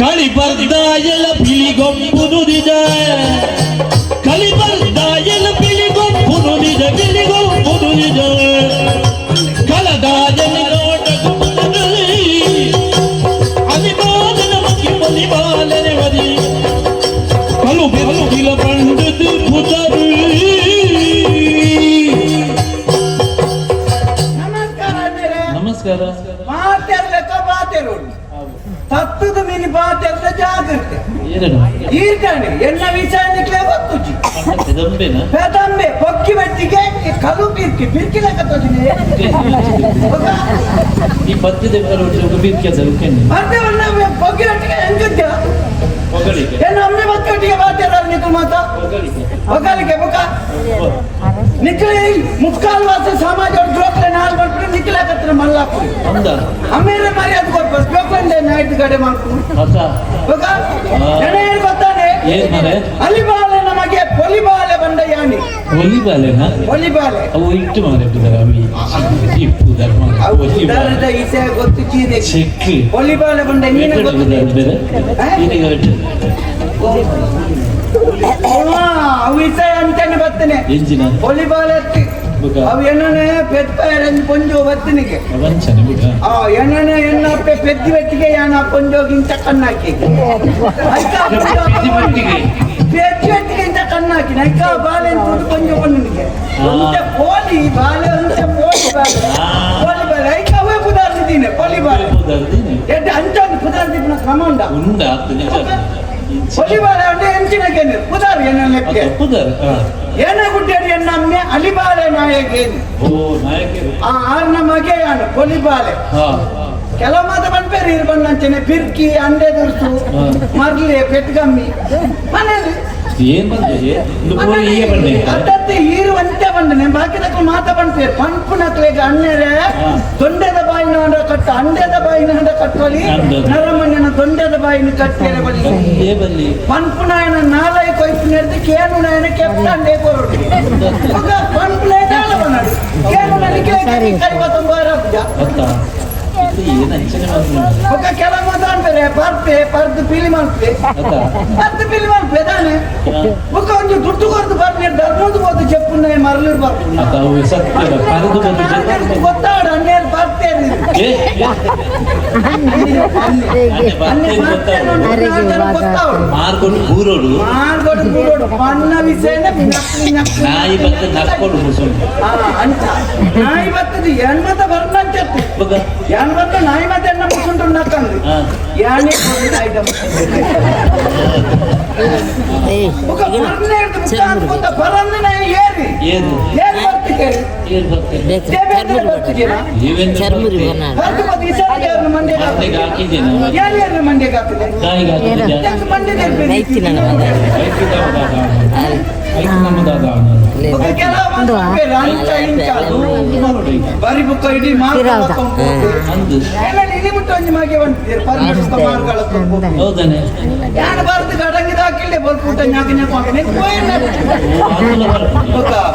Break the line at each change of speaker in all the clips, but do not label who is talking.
ಕಳಿ ಬರ್ದ ಎಲ್ಲ ಬಿಳಿಗೊಪ್ಪು ನುಡಿದ
ಮಾತೆರ್ಲೆಕ್ಕ ಬಾತೆರೋಡು ತತ್ತದ ಬಾತೆ ಬಾತೆರ್ದ ಜಾಗ್ರತೆ ಎನ್ನ ವಿಷಯ ನಿಕ್ಲೆ ಗೊತ್ತುಜಿ ಪೆದಂಬೆ ಪೊಕ್ಕಿ ಬೆಟ್ಟಿಗೆ ಕಲು ಬಿರ್ಕಿ ಬಿರ್ಕಿ ಲೆಕ್ಕ ಈ
ಈ ದೇವರ ಬಿರ್ಕಿ ಬೀರ್ಕ್ಯದ ಉಕ್ಕೇನೆ
ಒಳ್ಳೆ ಪೊಕ್ಕಿ ಬೆಟ್ಟಿಗೆ ಹೆಂಗಿದ್ಯ
ಏನು
ಎನ್ನ ಅಮ್ಮೆ ಮಕ್ಕಳಿಗೆ ನಿಕ್ಲು ಮಾತ?
ಹೊಗಳಿಗೆ
ಒಗ್ಗಲಿಗೆ ಬುಕ್ಕ ನಿಕ್ಲಿ ಮುಸ್ಕಾಲ್ ವಾಸ ಸಮಾಜ ಜೋಕ್ಲೆ ನಾಲ್ ಮಾಡ್ಬಿಟ್ಟು ನಿಕ್ಲಾಕತ್ರ ಮಲ್ಲಾಪುರಿ?
ಅಂದ
ಅಮ್ಮೇಲೆ ಮರ್ಯಾದೆ ಕೊಡ್ಬೇಕು ಜೋಕ್ಲೆ ನೈಟ್ ಗಡೆ ಮಾಡ್ಕೊಂಡು ಜನ ಏನ್ ಗೊತ್ತಾನೆ? ಅಲಿಬಾಲೆ ನಮಗೆ ಪೊಲಿಬಾಲೆ ಬಂದ ಯಾನಿ.
ಒಲಿಬಾಲೆನ
ಪೊಲಿ
ಅವು ಇಟ್ಟು ಮಾರೆ ಬಿದ್ದರ ಅವಿ ಇಪ್ಪು ಧರ್ಮ
ಉದಾರದ ಈಸೆ ಗೊತ್ತು ಚೀದೆ
ಚೆಕ್
ಪೊಲಿ ಬಾಲೆ ಬಂದ ನೀನೆ ಗೊತ್ತು
ಬೇರೆ ಇದೀಗ ಒಟ್ಟು
ಹಾ, ಅವು ಈಸೆ ಅಂತಾನೆ ಬರ್ತೇನೆ
ಎಂಜಿನ
ಪೊಲಿ ಬಾಲೆ ಎತ್ತಿ
ಬುಕ್ಕ
ಅವು ಏನನೆ ಪೆತ್ತ ಪೊಂಜು ಬತ್ತನಿಗೆ
ವಂಚನೆ ಬಿಡ
ಆ ಎಣ್ಣನೆ ಎಣ್ಣಪ್ಪೆ ಪೆದ್ದಿ ಬೆಟ್ಟಿಗೆ ಯಾನ ಪೊಂಜೋಗಿ ಇಂತ ಕಣ್ಣಾಕಿ
ಬಿದ್ದಿ ಮಟ್ಟಿಗೆ
ಪೆದ್ದಿ ಬೆಟ್ಟಿಗೆ ಇಂತ ಕಣ್ಣಾಕಿ ನೈಕ ಬಾಲೆ ಅಂತ ಪೊಂಜು ಪೊಂಜನಿಗೆ
ಆ.
ಇಂತ ಪೋಲಿ ಬಾಲೆ ಅಂತ ಪೋಲಿ ಬಾಲೆ
ಆ.
ಪೋಲಿ ಬಾಲೆ ಐಕ ಅವೇ ಕುದಾರ್ದಿದ್ದೀನಿ ಪೋಲಿ ಬಾಲೆ
ಹೌದಲ್ದೇನೆ?
ಎಡ್ಡೆ ಅಂಚೊಂದು ಕುದಾರ್ದಿನ ಕ್ರಮ ಉಂಡ
ಉಂಡ ಅದು
ಅಂದ್ರೆ ಹೆಂಚಿನ ಕೇಂದ್ರ ಕುದಾರ್ ಏನ ಲೆಕ್ಕ.
ತಪ್ಪುದಾರೆ
ಏನ ಗುಡ್ಡಡಿ ಎನ್ನ ಅಮ್ಮೆ ಅಲಿಬಾಲೆ ನಾಯಕೇನು
ಓ ನಾಯಕರು
ಆ ಆರ್ನ ಮಗೆ ಯಾನು ಪೊಲಿ ಬಾಲೆ
ಹಾ.
ಕೆಲವು ಮಾತ ಬಂದ್ಪೇರಿ ಇರ್ ಬಂದಂಚನೆ ಪಿರ್ಕಿ ಅಂಡೆ ದುರ್ಸು. ಮರ್ಲಿ ಪೆಟ್ಗಮ್ಮಿ. ಮನೇಲಿ
ಏನ್ ಬಂದೆ ಒಂದು ಹೀಗೆ ಬಂದೆ
ಬಂದನೆ ಬಾಕಿ ತಕ್ಕ ಮಾತ ಬಂದ್ಪೇರು ಪಂಪು ನಕ್ಲೆಗೆ ಅಣ್ಣರೆ
ತೊಂಡೆದ
ದೊಂಡೆದ ಬಾಯಿನ ಹಂಡ ಕಟ್ಟ ಅಂಡೆದ ಬಾಯಿನ ಹಂಡ ಕಟ್ಟಲಿ.
ಅಂಡದ.
ನರಮಣ್ಯನ ದೊಂಡೆದ ಬಾಯಿನ ಕಟ್ಟೇರೆ ಬಲಿ
ಏ ಬಲ್ಲಿ
ಪಂಪು ನಾಯನ ನಾಲೈ ಕೊಯ್ಪು ನೆರೆದು ಕೇನು ನಾಯನ ಕೆಪ್ಪಂಡೆ ಕೊರಡು ಪಂಪು ನಾಯ ದಾಳ ಬನ್ನಡು ಕೇನು ನನಗೆ ಕೈವತ್ತೊಂಬಾರ
ಗೊತ್ತಾ ಇದು ಏನ್ ಅಂಚನೆ ಮಾಡ್ತೀನಿ
ఒక ಕೆಲ ಮಾತಾಡ್ತಾರೆ ಬರ್ತೆ ಪರ್ದು ಪಿಲಿ ಮಾಡ್ತೆ
ಗೊತ್ತಾ
ಪರ್ದು ಪಿಲಿ ಮಾಡ್ತೆ ತಾನೆ ఒక ಒಂದು ದುಡ್ಡು ಕೊರದು ಬರ್ನೆ ಧರ್ಮದ ಹೋದ చెప్పున్న మరలు ಬರ್ತೀನಿ
ಅಕ್ಕ ಅವು ಸತ್ಯ ಕರೆದು ಬಂದು ಜೊತೆ
ಗೊತ್ತಾಡು ಅನ್ನೇರು ಬರ್ತೆ
ಏ
ಗೊತ್ತಾಡು
ಮಾರ್ಕೊಂಡು ಕೂರೋಡು
ಮಾಡ್ಕೊಡು ಬಿಡೋಡು ಪನ್ನ ವಿಷಯನ ನಕ್ಲಿ ನಕ್ಲಿ
ನಾಯಿ ಬಂದು ನಕ್ಕೊಂಡು ಮುಸುಂಡು
ಆ, ಅಂತ ನಾಯಿ ಬರ್ತದೆ ಎಣ್ಮತ ಬರ್ನಂಚತ್ತು
ಬಗ
ಎಣ್ಮತ అక్క నాయ మధ్య ముచ్చుంటుంది అక్క యాని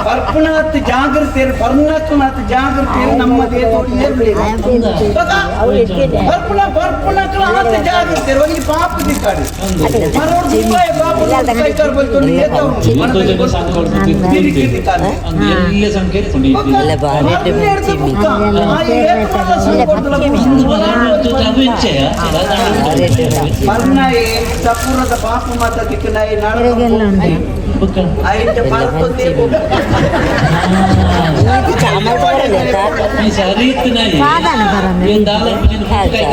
ಬರ್ಪುಣಾತ್ ಜಾಗೃತಿ ಬರ್ನಾತ್ಮನಾತ್ ಜಾಗೃತಿ ನಮ್ಮದೇ ಬರ್ಪುಣ ಬರ್ಪುಣ ಜಾಗೃತಿ ಪಾಪ ದಿಕ್ಕಾಡಿ ಪಾಪ ಕೈಕಾರ ಬಂತು ಏತ
ಜನ ಸಂಘ ಕೊಡ್ಬೇಕು
ತಿರುಗಿ ಕಾಲು.
ಅಂದ್ ಎಲ್ಲ ಸಂಖ್ಯೆ ಇರ್ತುಂಡು ಈ
ಅಲ್ಲ ಬಾ ರೆಡ್ಡಿ
ಹನ್ನೆರಡು
ಚಿಮ್ಮಿ
ಬುಕ್ಕ. ಆ ಏಳು ಮಾಲ ಸಂಘ ಕೊಡ್ತಲ್ಲ
ಇಂದು ಬಲ ಅದು ಇಚ್ಛೆಯ
ಪರ್ನಾಯಿ ಸಪುರದ ಪಾಪ ಮಾತ ದಿಕ್ಕನಾಯಿ ನಾಳೆ ಐದು ಪಾಲ್ಕೊಂಡೇ ಹೋಗ.
ಇದು ಚಾಮಲ್ ಬರಲ್ಲ
ಈ ಸರಿ ಇತ್ತು ನಾಯಿ ಏನ್ ದಾಲ ಪೂಜೆನ ಪುಸ್ತಕ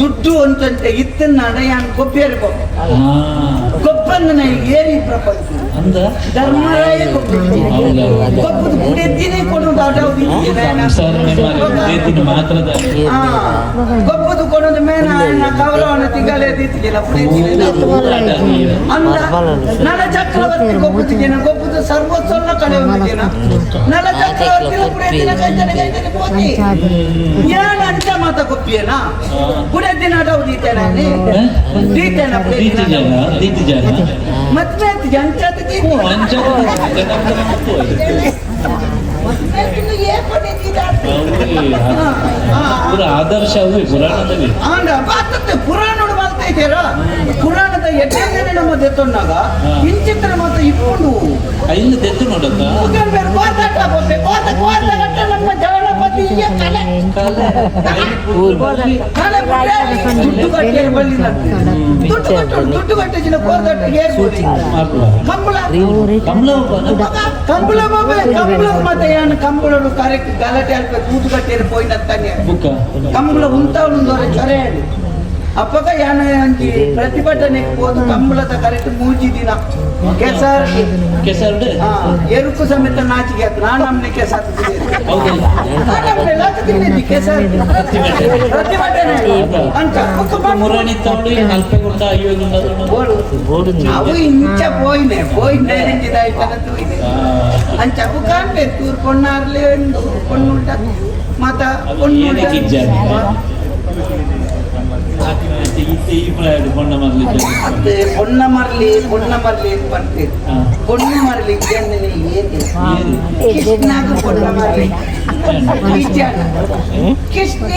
ದುಡ್ಡು ಅಂತಂತೆ ಇತ್ತನ್ನ ಅಡಯಾನ್ ಗೊಬ್ಬೇರು ಗೊಬ್ಬ
ಹಾ
ಗೊಬ್ಬಂದನ ಏರಿ ಪ್ರಪಂಚ
ಅಂದ
ಧರ್ಮರಾಯ ಗೊಬ್ಬ
ಹೌದಾ
ಗೊಬ್ಬದ ಗುಡೆದ್ದಿನೇ ಕೊಡೋದು ಅಡಾವ್ದು
ಸಂಸಾರನೆ ಮಾತ್ರ ಮಾತ್ರದ
ಹಾ ಗೊಬ್ಬದು ಕೊಡೋದು ಮೇನ ಅಣ್ಣ ನಳ ಚಕ್ರವರ್ತಿ ಗೊಬ್ಬುತ್ತಿದ್ದೇನೆ ಗೊಬ್ಬುದು ಸರ್ವಸ್ವನ್ನ ಕಡೆ ಹೊಂದಿದ್ದೇನ ನಳ ಚಕ್ರವರ್ತಿ ಅಡಾವ್ ದೀತೇನ ದೀತೇನ
ಜನ
ಮತ್ತೆ
ಪೂರ ಆದರ್ಶ ಪುರಾಣದಲ್ಲಿ
ಆಂಡ ಬಾತತ್ತೆ ಪುರಾಣೋಡು ಬಾಳ್ತಾ ಇದ್ದೀರಾ ಪುರಾಣದ ಎಡ್ಡೆ ನಮ್ಮ ದೆತ್ತೊನ್ನಾಗ ಇಂಚಿತ್ರ ಮಾತ್ರ ಇಪ್ಪುಂಡು
ಐದು ತೆತ್ತು ನೋಡತ್ತ
ಮುಗಲ್ ಬೇರೆ ಕೋತಾಟ ಬೊಬ್ಬೆ ಕೋತ ಕೋತ ಗಟ್ಟ ನಮ್ಮ ಜವಳಪತಿಯ ಕಲೆ ಕಲೆ ಬುಡ್ಡೆ ದುಡ್ಡು ಕಟ್ಟೆ ಬಳ್ಳಿನಂತೆ ದುಡ್ಡು ಕಟ್ಟು ದುಡ್ಡು ಕಟ್ಟೆ ಜಿನ ಕೋತಾಟ ಏರ್ಬೋದು ಕಂಬಳ
ಕಮಲ
ಕಂಬಳ ಬಾಬೆ ಕಂಬಳ ಮತ್ತೆ ಏನು ಕಂಬಳರು ಕರೆಕ್ಟ್ ಗಲಾಟೆ ಆಗ್ಬೇಕು ಕೂತು ಕಟ್ಟೆ ಪೋಯಿನತ್ತಾನೆ
ಬುಕ್ಕ
ಕಂಬಳ ಉಂಟಾವೊಂದವರೆ ಕರೆ ಹೇಳಿ ಅಪ್ಪಗ ಯಾನಿ ಪ್ರತಿಭಟನೆ ಹೋದ ಕಂಬಳದ ಕರೆಕ್ಟ್ ಮೂಜಿ ದಿನ. ಕೆಸರ್
ಕೆಸರ್
ಎರುಕು ಸಮೇತ ನಾಚಿಗೆ ಅದು ನಾನು ನಮ್ಮನೆ ಕೆಸರ್
ಕೆಸರ್
ಪ್ರತಿಭಟನೆ. ಅಂತ ನಾವು ಇಂಚ ಪೋಯ್ನೆ ಪೋಯ್ನೆ ಅಂಚ ಕಾಣ್ಬೇಕು ತೂರ್ ಕೊಣ್ಣಾರ್ಲಿ
ಕೊಣ್ಣುಂಟ ಮತ ಕೊಣ್ಣುಂಟ ಮತ್ತೆ ಪೊಣ್ಣ ಮರಲಿ
ಪೊಣ್ಣ ಮರಲಿ ಮರಲಿಕ್ಕೆ ಅಂದ್ರೆ ಏನಿಲ್ಲ ಮರಲಿ ಕೃಷ್ಣ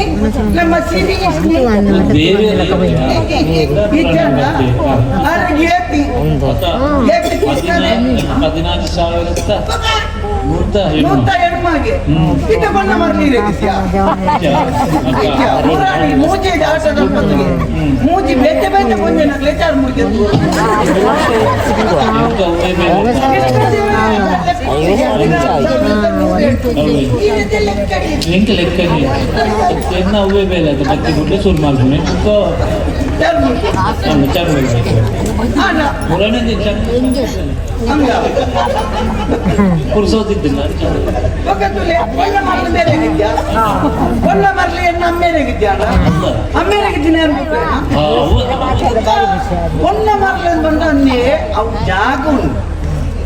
ನಮ್ಮ ಸಿರಿ
ಹದಿನಾರು ಸಾವಿರ
ಮೂರ್ತ ಹೆಣ್ಮಾಗೆ ಇಟ್ಟ ಬಣ್ಣ ಮರಲಿ ಮೂಜೆ ಆಟ ಮೂಜಿ ಬೇತೆ ಬೇತೆ ಬಂದೆ ನಾ ಲೆಚಾರ್ ಮುಗಿ
ಲಿಂಕ್ ಲೆಕ್ಕ ಎನ್ನ ಅವೇ ಬೇಲೆ ಅದು ಮತ್ತೆ ಗುಡ್ಡೆ ಶುರು ವಿಚಾರ ಮಾಡಬೇಕು ಮೂರನೇದು ವಿಚಾರ ಕುರ್ಸೋದಿದ್ದಿಲ್ಲ
ಒಳ್ಳ ಮರಲಿ ಅಮ್ಮೇಲೆಗಿದ್ಯಾಲ ಅಮ್ಮೇಲೆಗಿದ್ದೀನಿ ಅನ್ಬೇಕು ಒಳ್ಳ ಮರಲಿ ಬಂದ ಜಾಗ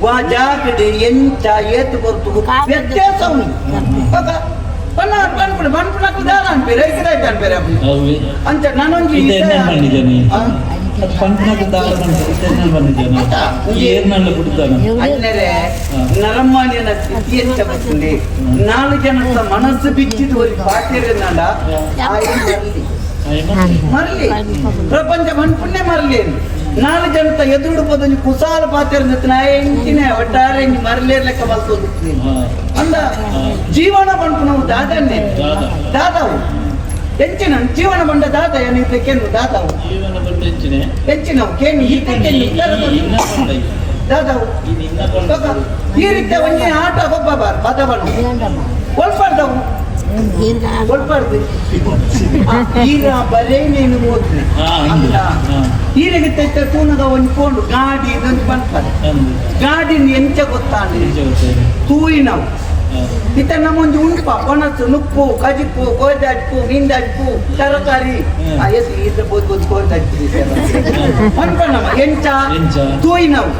ವಾ ಆ ಎಂಚ ಏತು ಬರ್ತು ವ್ಯತ್ಯಾಸ ಉಂಟು ಬಲ್ಲಾರ್ ಬಂದ್ಬಿಡು ಬಂದ್ಬಿಡಕ್ ನಿಧಾನ ಬೇರೆ ಗಿರಾಯ್ತು
ಅನ್ಬೇರೆ
ಅಂತ ನಾನೊಂದು
ಇದನ್ನ ಮಾಡಿದ್ದೇನೆ ಪಂಚನಾಗ ದಾರ ಇದನ್ನ ಬಂದಿದ್ದೇನೆ ಏರ್ನಲ್ಲ ಬಿಡ್ತಾನೆ
ಅಂದರೆ ನರಮಾನ್ಯನ ಇತಿಯಂತ ಬಂದೆ ನಾಲ್ಕು ಜನದ ಮನಸ್ಸು ಬಿಚ್ಚಿದ ಒಂದು ಪಾಠೇರನ್ನಂಡ ಮರಲಿ ಪ್ರಪಂಚ ಮನ್ಪುಣ್ಣೆ ಮರಲಿ ನಾಲ್ಕು ಜನತ ಎದುರು ನೀವು ಕುಸಾಲ ಪಾತ್ರ ಎಂಚಿನ ಒಟ್ಟಾರೆ ಮರಲೇ ಲೆಕ್ಕ ಬರ್ತದೆ ಅಂದ ಜೀವನ ಬಂಟು ನಾವು ದಾದನ್ನೇ
ದಾದ.
ದಾದವು. ಎಂಚಿನ ಜೀವನ ಬಂಡ ದಾದ ಏನಿದ್ರೆ ಕೆನ್ನು ದಾದವು?
ಹೆಚ್ಚಿನ
ಎಂಚಿನವು ಕೇನು ಈತೆ ದಾದವು. ಈ ರೀತಿ ಒಂದೇ ಆಟ ಒಬ್ಬ ಬಾರ್ ಬದವನು ಒಳ್ಪಾಡ್ದವು ಒಳ್ಪಾಡ್ದು ಈಗ ಬರೇ ನೀನು ಓದ್ರಿ ತೆತ್ತ ತೂನಗ ಒಂದ್ಕೊಂಡು ಗಾಡಿ ಇದೊಂದು
ಬರ್ತಾರೆ
ಗಾಡಿನ ಎಂಚ
ಗೊತ್ತಾನೆ.
ತೂಯಿನವು. ಇತ್ತ ನಮ್ಮ ಒಂದು ಉಂಟು ಪಣಸು ನುಪ್ಪು ಕಜಿಪ್ಪು ಗೋದಾಜ್ಪು ನಿಂದಾಜ್ಪು ತರಕಾರಿ ಎಸ್ ಇದ್ರ ಬೋದು ಬೋದು ಗೋದಾಜ್ಪು ಅನ್ಕೊಂಡಮ್ಮ ಎಂಚ? ತೂಯಿ ನಾವು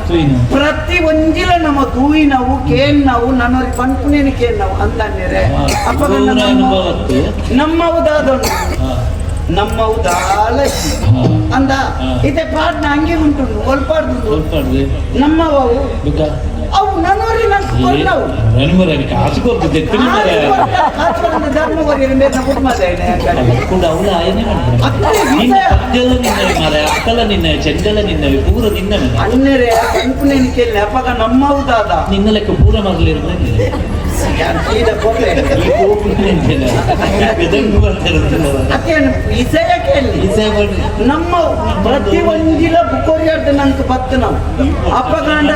ಪ್ರತಿ ಒಂಜಿಲ ನಮ್ಮ ತೂಯಿ ನಾವು ಕೇನ್ ನಾವು ನನ್ನವ್ರಿಗೆ ಪಂಪುನೇನು ಕೇನ್ ನಾವು ಅಂತಂದಿರೆ ಅಪ್ಪ ನಮ್ಮ ಉದಾದೊಂದು ನಮ್ಮ ಉದಾಲ ಅಂದ
ಇದೆ
ಇತ್ತೆ ಪ್ರಾರ್ಥನೆ ಹಂಗೆ ಉಂಟು ಒಲ್ಪಾಡ್ದು
ಹೊರಪಾಡ್ದೆ
ಅವು ನನ್ನವರಿ ನಂಗೆ ಕೊಂಡವು
ನೆನಮರೇ ಕಾಸು ಕೊಡ್ತಿದ್ದೆ ತಿನ್ನರೆ ಕಾಸುಗಳನ್ನು ಧರ್ಮ ಮರ ಅಕ್ಕಲ ನಿನ್ನ ಚೆಂಡಲ ನಿನ್ನ ಪೂರ ನಿನ್ನ
ಅನ್ನರೆ
ಕಣ್ಪುನೇನಿಕೆ ನಮ್ಮವುದಾದ ನಿನ್ನ
ಲೆಕ್ಕ ಪೂರ ಮರಲಿರ್ಬೇಕು ನಮ್ಮ ಪ್ರತಿ ಒಂದಿಲ ಬುಕೋರಿಯಾರ್ದ ನಂಗೆ ಬತ್ತು ನಾವು ಅಪಗಾಂಡ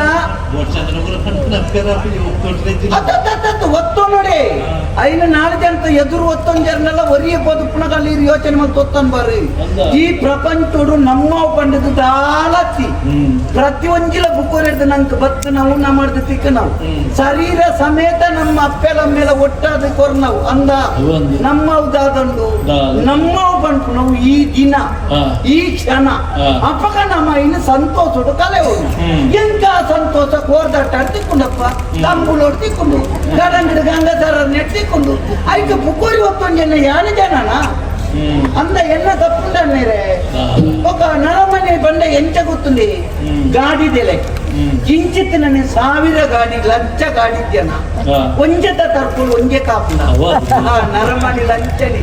ಒತ್ತು ನೋಡಿ ಐನ ನಾಳೆ ಜನ ಎದುರು ಒತ್ತೊಂದು ಒರಿಯ ಬೋದು ಪುನಃ ಯೋಚನೆ ಮತ್ತೆ ಒತ್ತೊಂದು ಬರ್ರಿ ಈ ಪ್ರಪಂಚೋಡು ನಮ್ಮ ಪಂಡದ ದಾಲತ್ತಿ ಪ್ರತಿ ಒಂದಿಲ ಬುಕೋರಿಯಾರ್ದ ನಂಗೆ ಬತ್ತು ನಾವು ನಮ್ಮ ತಿಕ್ಕ ನಾವು ಶರೀರ ಸಮೇತ ನಮ್ಮ ಅಪ್ಪೆಲ ಮೇಲೆ ಒಟ್ಟಾದ ಕೊರ್ ನಾವು ಅಂದ
ಒಂದು.
ನಮ್ಮ ಉದಾದಂಡು
ದಾದ.
ನಮ್ಮ ಬಂಟು ನಾವು ಈ ದಿನ
ಹಾ.
ಈ ಕ್ಷಣ
ಹಾ.
ಅಪ್ಪಗ ನಮ್ಮ ಇನ್ನು ಸಂತೋಷಡು ಕಲೆ ಹೋಗಿ
ಹ್ಮ್.
ಎಂಕ ಸಂತೋಷ ಕೋರ್ದಾಟ ತಿಕ್ಕೊಂಡಪ್ಪ ತಂಬುಳೋಡ್ ತಿಕ್ಕೊಂಡು ಗಡಂಗಿಡ ಗಂಗಾಧರ ನೆಟ್ಟಿಕೊಂಡು ಐಕ ಪುಕೋರಿ ಹೊತ್ತೊಂದು ಜನ ಯಾನ ಜನನ ಅಂದ ಎನ್ನ ತಪ್ಪುಂಡೇ ఒక నరమని బండ ఎంచ గుర్తుంది
ಹ್ಮ್.
ಗಾಡಿ ದೆಲೆ
ಹ್ಮ್.
ಕಿಂಚಿತ್ ನನಗೆ ಸಾವಿರ ಗಾಡಿ ಲಂಚ ಗಾಡಿ ಜನ ಒಂಜತ ತರ್ಕೊಂಡು ಒಂಜೆ ಕಾಪುನ. ನರಮಣಿ ಲಂಚನಿ.